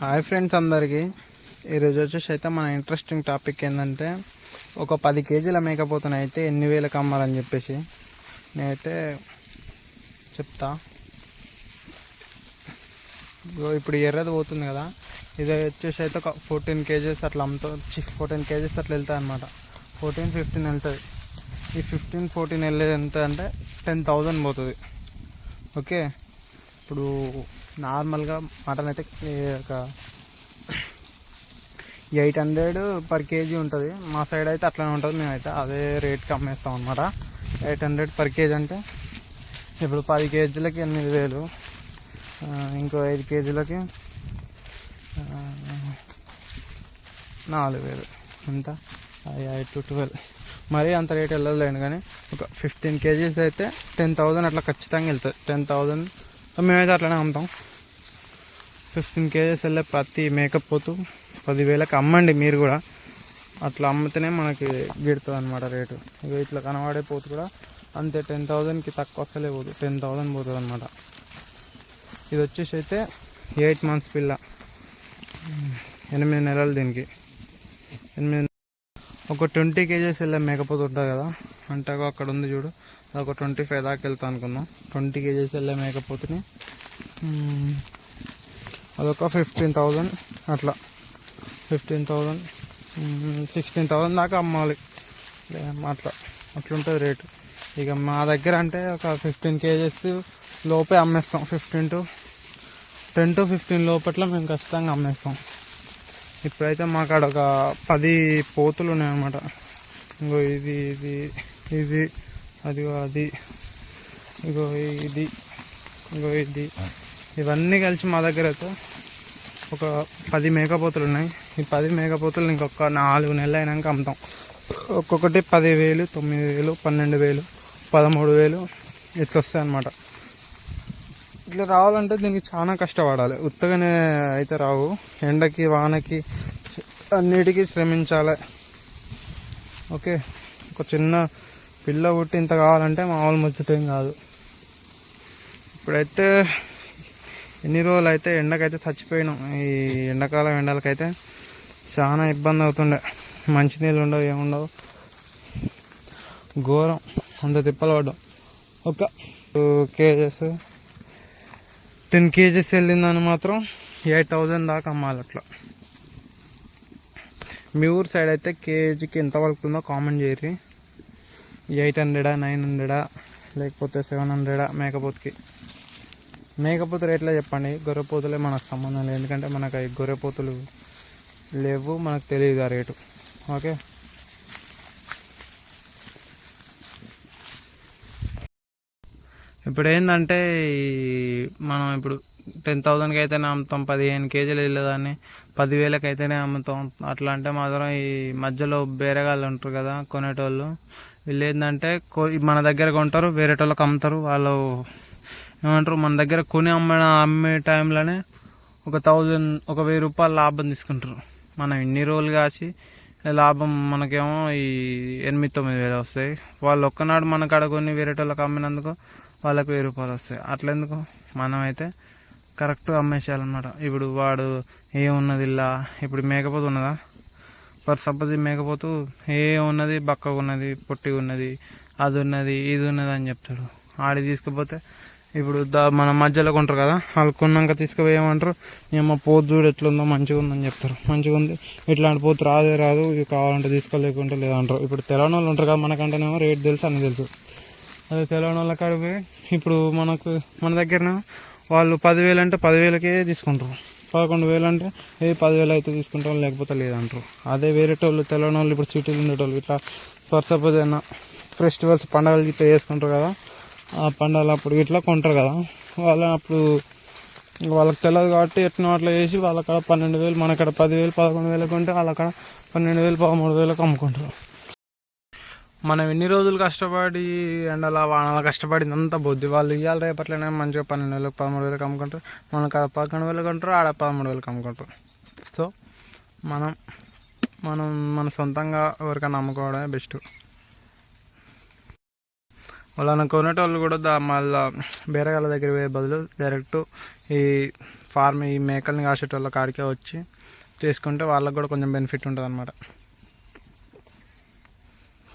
Hi friends అందరికీ. ఈరోజు వచ్చేసి అయితే మన ఇంట్రెస్టింగ్ టాపిక్ ఏంటంటే ఒక పది కేజీల మేకపోతను అయితే ఎన్ని వేలకు అమ్మాలని చెప్పేసి. నేనైతే చెప్తా. ఇగో ఇప్పుడు ఎర్రది పోతుంది కదా. ఇది వచ్చేసి అయితే ఒక ఫోర్టీన్ కేజెస్ అట్లా అమ్ముతా ఫోర్టీన్ కేజెస్ అట్లా వెళ్తాయి అనమాట ఫోర్టీన్ ఫిఫ్టీన్ వెళ్తుంది ఈ ఫిఫ్టీన్ ఫోర్టీన్ వెళ్ళేది ఎంత అంటే టెన్ థౌజండ్ పోతుంది. ఓకే? ఇప్పుడు నార్మల్గా మటన్ అయితే ఒక ఎయిట్ హండ్రెడ్ పర్ కేజీ ఉంటుంది. మా సైడ్ అయితే అట్లనే ఉంటుంది. మేమైతే అదే రేట్కి అమ్మేస్తాం అనమాట ఎయిట్ హండ్రెడ్ పర్ కేజీ అంటే ఇప్పుడు పది కేజీలకి ఎనిమిది వేలు. ఇంకో ఐదు కేజీలకి నాలుగు వేలు. ఎంత ఎయిట్ టు ట్వెల్వ్. మరీ అంత రేట్ వెళ్ళదులేండి కానీ ఒక ఫిఫ్టీన్ కేజీస్ అయితే టెన్ థౌజండ్ అట్లా ఖచ్చితంగా వెళ్తుంది టెన్ థౌజండ్. మేమైతే అట్లనే అమ్ముతాం. ఫిఫ్టీన్ కేజెస్ వెళ్ళే ప్రతి మేకప్ పోతూ పదివేలకు అమ్మండి మీరు కూడా. అట్లా అమ్మితేనే మనకి గిడుతుంది అనమాట రేటు. ఇక ఇట్లా కనబడే పోతు కూడా అంతే టెన్ థౌజండ్కి తక్కువ అసలే పోదు. టెన్ థౌజండ్ పోతుంది అనమాట ఇది వచ్చేసి అయితే ఎయిట్ మంత్స్ పిల్ల. ఎనిమిది నెలలు దీనికి. ఎనిమిది ఒక ట్వంటీ కేజెస్ వెళ్ళే మేకపోతు ఉంటుంది కదా. అంటే అక్కడ ఉంది చూడు. ఒక ట్వంటీ ఫైవ్ దాకా వెళ్తా అనుకుందాం. ట్వంటీ కేజెస్ వెళ్ళే మేకపోతుని అదొక ఫిఫ్టీన్ థౌజండ్ అట్లా. ఫిఫ్టీన్ థౌజండ్ సిక్స్టీన్ థౌజండ్ దాకా అమ్మాలి. అట్లా. అట్లుంటుంది రేటు. ఇక మా దగ్గర అంటే ఒక ఫిఫ్టీన్ కేజెస్ లోపే అమ్మేస్తాం. Fifteen to ten to fifteen లోపట్ల మేము ఖచ్చితంగా అమ్మేస్తాం. ఇప్పుడైతే మాకు అక్కడ ఒక పది పోతులు ఉన్నాయన్నమాట. ఇంకో ఇది ఇది ఇది అదిగో అది ఇగో ఇది ఇంకో ఇది. ఇవన్నీ కలిసి మా దగ్గర అయితే ఒక పది మేకపోతులు ఉన్నాయి. ఈ పది మేకపోతులు ఇంకొక నాలుగు నెలలు అయినాక అమ్ముతాం. ఒక్కొక్కటి పది వేలు తొమ్మిది వేలు పన్నెండు వేలు పదమూడు వేలు ఇట్లా వస్తాయి అన్నమాట ఇట్లా రావాలంటే దీనికి చాలా కష్టపడాలి. ఉత్తగానే అయితే రావు. ఎండకి వానకి అన్నిటికీ శ్రమించాలి. ఓకే? ఒక చిన్న పిల్ల పుట్టి ఇంత కావాలంటే మామూలు ముచ్చటేం కాదు. ఇప్పుడైతే ఎన్ని రోజులు అయితే ఎండకైతే చచ్చిపోయినాం ఈ ఎండాకాలం ఎండలకైతే చాలా ఇబ్బంది అవుతుండే. మంచినీళ్ళు ఉండవు ఏముండవు ఘోరం అంత తిప్పలు పడ్డాం. ఒక టూ కేజెస్ టెన్ కేజెస్ వెళ్ళిందని మాత్రం ఎయిట్ థౌజండ్ దాకా అమ్మాలి అట్లా. మీ ఊరు సైడ్ అయితే కేజీకి ఎంత పలుకుతుందో కామెంట్ చేయరు ఎయిట్ హండ్రెడా నైన్ హండ్రెడా లేకపోతే సెవెన్ హండ్రెడా మేకపోతుకి. మేకపోతు ఎట్లా చెప్పండి? గొర్రెపోతులే మనకు సంబంధం లేదు. ఎందుకంటే మనకు అవి గొర్రెపోతులు లేవు మనకు తెలియదు ఆ రేటు. ఓకే? ఇప్పుడు ఏంటంటే ఈ మనం ఇప్పుడు టెన్ థౌజండ్కి అయితేనే అమ్ముతాం పదిహేను కేజీలు వెళ్ళేదాన్ని పదివేలకి అయితేనే అమ్ముతాం. అట్లా అంటే మాత్రం ఈ మధ్యలో బేరగాళ్ళు ఉంటారు కదా కొనేటోళ్ళు. వీళ్ళు ఏంటంటే మన దగ్గర కొంటారు వేరేటోళ్ళకి అమ్ముతారు వాళ్ళు ఏమంటారు మన దగ్గర కొని అమ్మిన అమ్మే టైంలోనే ఒక థౌజండ్ ఒక వెయ్యి రూపాయలు లాభం తీసుకుంటారు. మనం ఇన్ని రోజులు కాసి లాభం మనకేమో ఈ ఎనిమిది తొమ్మిది వేలు వస్తాయి. వాళ్ళు ఒక్కనాడు మన కాడ కొన్ని వేరే వాళ్ళకి అమ్మినందుకు వాళ్ళకి వెయ్యి రూపాయలు వస్తాయి. అట్లెందుకు? మనమైతే కరెక్ట్గా అమ్మేసేయాలన్నమాట. ఇప్పుడు వాడు ఏమున్నది ఇలా ఇప్పుడు మేకపోతు ఉన్నదా? ఫర్ సపోజ్ మేకపోతు ఏ ఉన్నది? బక్కగా ఉన్నది పొట్టిగా ఉన్నది అది ఉన్నది ఇది ఉన్నది అని చెప్తాడు. ఆడి తీసుకుపోతే ఇప్పుడు దా మన మధ్యలో కొంటారు కదా వాళ్ళు కొన్నాక తీసుకుపోయేమంటారు. ఏమో పోతు చూడు ఎట్లుందో మంచిగా ఉందని చెప్తారు. మంచిగా ఉంది. ఇట్లాంటి పోతు రాదే రాదు. ఇది కావాలంటే తీసుకోలేకుంటే లేదంటారు. ఇప్పుడు తెలంగాణ వాళ్ళు ఉంటారు కదా మనకంటేనేమో రేట్ తెలుసు అన్నీ తెలుసు. అదే తెలంగాణ వాళ్ళ కాడికి ఇప్పుడు మనకు మన దగ్గర వాళ్ళు పదివేలు అంటే పదివేలకే తీసుకుంటారు. పదకొండు వేలు అంటే ఏ పదివేలు అయితే తీసుకుంటాం లేకపోతే లేదంటారు. అదే వేరేటోళ్ళు తెలంగాణ వాళ్ళు ఇప్పుడు సిటీలు ఉండేటోళ్ళు ఇట్లా ఫర్ ఏదైనా ఫెస్టివల్స్ పండగలు ఇట్లా చేసుకుంటారు కదా ఆ పండగలు అప్పుడు ఇట్లా కొంటారు కదా. వాళ్ళ అప్పుడు వాళ్ళకి తెలియదు కాబట్టి ఎట్నో అట్లా చేసి వాళ్ళ కాడ పన్నెండు వేలు మన కాడ పదివేలు పదకొండు వేలకు కొంటే వాళ్ళ కాడ పన్నెండు వేలు పదమూడు వేలకు అమ్ముకుంటారు. మనం ఎన్ని రోజులు కష్టపడి ఎండల వానలు కష్టపడింది అంతా బొద్ది వాళ్ళు ఇవ్వాలి రేపట్లనే మంచిగా పన్నెండు వేలకు పదమూడు వేలకు అమ్ముకుంటారు. మన కాడ పదకొండు వేలకు కొంటారు ఆడ పదమూడు వేలకు అమ్ముకుంటారు. సో మనం మనం మన సొంతంగా ఎవరికైనా అమ్ముకోవడమే బెస్ట్. వాళ్ళని కొనేటోళ్ళు కూడా దా మళ్ళా బేరగాళ్ళ దగ్గర పోయే బదులు డైరెక్ట్ ఈ ఫార్మ్ ఈ మేకల్ని కాసేటోళ్ళ కాడికే వచ్చి చేసుకుంటే వాళ్ళకి కూడా కొంచెం బెనిఫిట్ ఉంటుంది అనమాట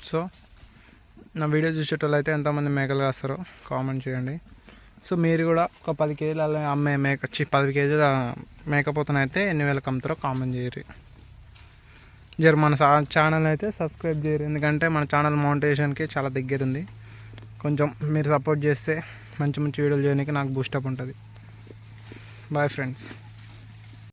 సో నా వీడియో చూసేటోళ్ళు అయితే ఎంతమంది మేకలు కాస్తారో కామెంట్ చేయండి. సో మీరు కూడా ఒక పది కేజీలు అలా అమ్మే మేక చి పది కేజీల మేకపోతనైతే ఎన్ని వేలకు అమ్ముతారో కామెంట్ చేయరు జర మన ఛానల్ అయితే సబ్స్క్రైబ్ చేయరు ఎందుకంటే మన ఛానల్ మౌంటేషన్కి చాలా దగ్గర ఉంది కొంచెం మీరు సపోర్ట్ చేస్తే మంచి మంచి వీడియోలు చేయడానికి నాకు బూస్టప్ ఉంటుంది. Bye friends